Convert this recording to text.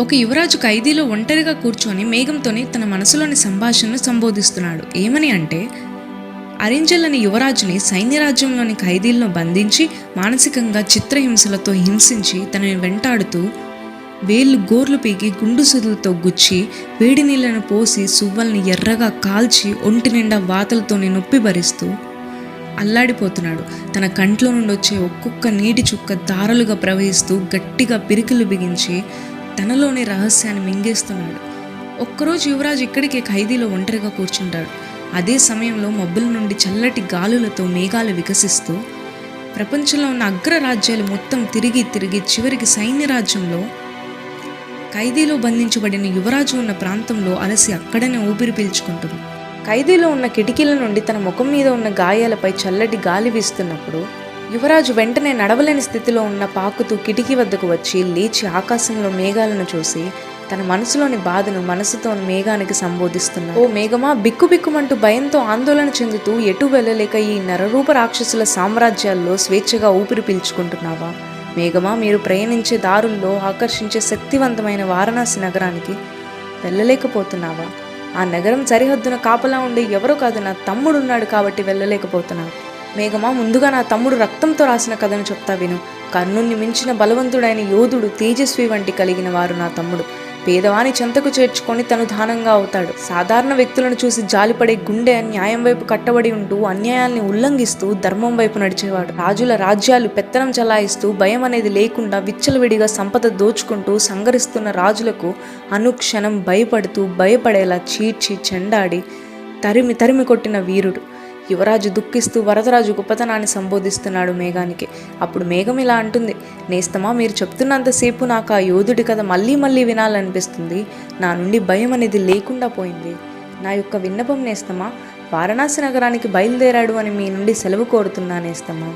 ఒక యువరాజు ఖైదీలో ఒంటరిగా కూర్చొని మేఘంతోనే తన మనసులోని సంభాషణను సంబోధిస్తున్నాడు. ఏమని అంటే అరింజల్ అనే యువరాజుని సైన్యరాజ్యంలోని ఖైదీలను బంధించి మానసికంగా చిత్రహింసలతో హింసించి తనని వెంటాడుతూ వేళ్ళు గోర్లు పీకి గుండు సుదులతో గుచ్చి వేడి నీళ్ళను పోసి సువ్వల్ని ఎర్రగా కాల్చి ఒంటి నిండా వాతలతోనే నొప్పి భరిస్తూ అల్లాడిపోతున్నాడు. తన కంట్లో నుండి వచ్చే ఒక్కొక్క నీటి చుక్క దారలుగా ప్రవహిస్తూ గట్టిగా పిరికిలు బిగించి తనలోని రహస్యాన్ని మింగేస్తున్నాడు. ఒక్కరోజు యువరాజు ఇక్కడికే ఖైదీలో ఒంటరిగా కూర్చుంటాడు. అదే సమయంలో మబ్బుల నుండి చల్లటి గాలులతో మేఘాలు వికసిస్తూ ప్రపంచంలో ఉన్న అగ్రరాజ్యాలు మొత్తం తిరిగి తిరిగి చివరికి సైన్య రాజ్యంలో ఖైదీలో బంధించబడిన యువరాజు ఉన్న ప్రాంతంలో అలసి అక్కడనే ఊపిరి పీల్చుకుంటుంది. ఖైదీలో ఉన్న కిటికీల నుండి తన ముఖం మీద ఉన్న గాయాలపై చల్లటి గాలి వీస్తున్నప్పుడు యువరాజు వెంటనే నడవలేని స్థితిలో ఉన్న పాకుతూ కిటికీ వద్దకు వచ్చి లేచి ఆకాశంలో మేఘాలను చూసి తన మనసులోని బాధను మనసుతో మేఘానికి సంబోధిస్తున్నాడు. ఓ మేఘమా బిక్కుబిక్కుమంటూ భయంతో ఆందోళన చెందుతూ ఎటు వెళ్ళలేక ఈ నరరూప రాక్షసుల సామ్రాజ్యాల్లో స్వేచ్ఛగా ఊపిరి పీల్చుకుంటున్నావా? మేఘమా మీరు ప్రయాణించే దారుల్లో ఆకర్షించే శక్తివంతమైన వారణాసి నగరానికి వెళ్ళలేకపోతున్నావా? ఆ నగరం సరిహద్దున కాపలా ఉండే ఎవరో కాదు నా తమ్ముడు ఉన్నాడు కాబట్టి వెళ్ళలేకపోతున్నావు మేఘమా ముందుగా నా తమ్ముడు రక్తంతో రాసిన కథను చెప్తా విను. కర్ణుణ్ణి మించిన బలవంతుడైన యోధుడు తేజస్వి వంటి కలిగిన వారు నా తమ్ముడు. పేదవాని చెంతకు చేర్చుకొని తను దానంగా అవుతాడు. సాధారణ వ్యక్తులను చూసి జాలిపడే గుండె న్యాయం వైపు కట్టబడి ఉంటూ అన్యాయాల్ని ఉల్లంఘిస్తూ ధర్మం వైపు నడిచేవాడు. రాజుల రాజ్యాలు పెత్తనం చలాయిస్తూ భయం అనేది లేకుండా విచ్చలవిడిగా సంపద దోచుకుంటూ సంగరిస్తున్న రాజులకు అనుక్షణం భయపడుతూ భయపడేలా చీడ్చి చెండాడి తరిమి తరిమి కొట్టిన వీరుడు. యువరాజు దుఃఖిస్తూ వరదరాజు గొప్పతనాన్ని సంబోధిస్తున్నాడు మేఘానికి. అప్పుడు మేఘం ఇలా అంటుంది నేస్తమా మీరు చెప్తున్నంతసేపు నాకు ఆ యోధుడి కథ మళ్ళీ మళ్ళీ వినాలనిపిస్తుంది. నా నుండి భయం అనేది లేకుండా పోయింది. నా యొక్క విన్నపం నేస్తమా వారణాసి నగరానికి బయలుదేరాడు అని మీ నుండి సెలవు కోరుతున్నా నేస్తమా?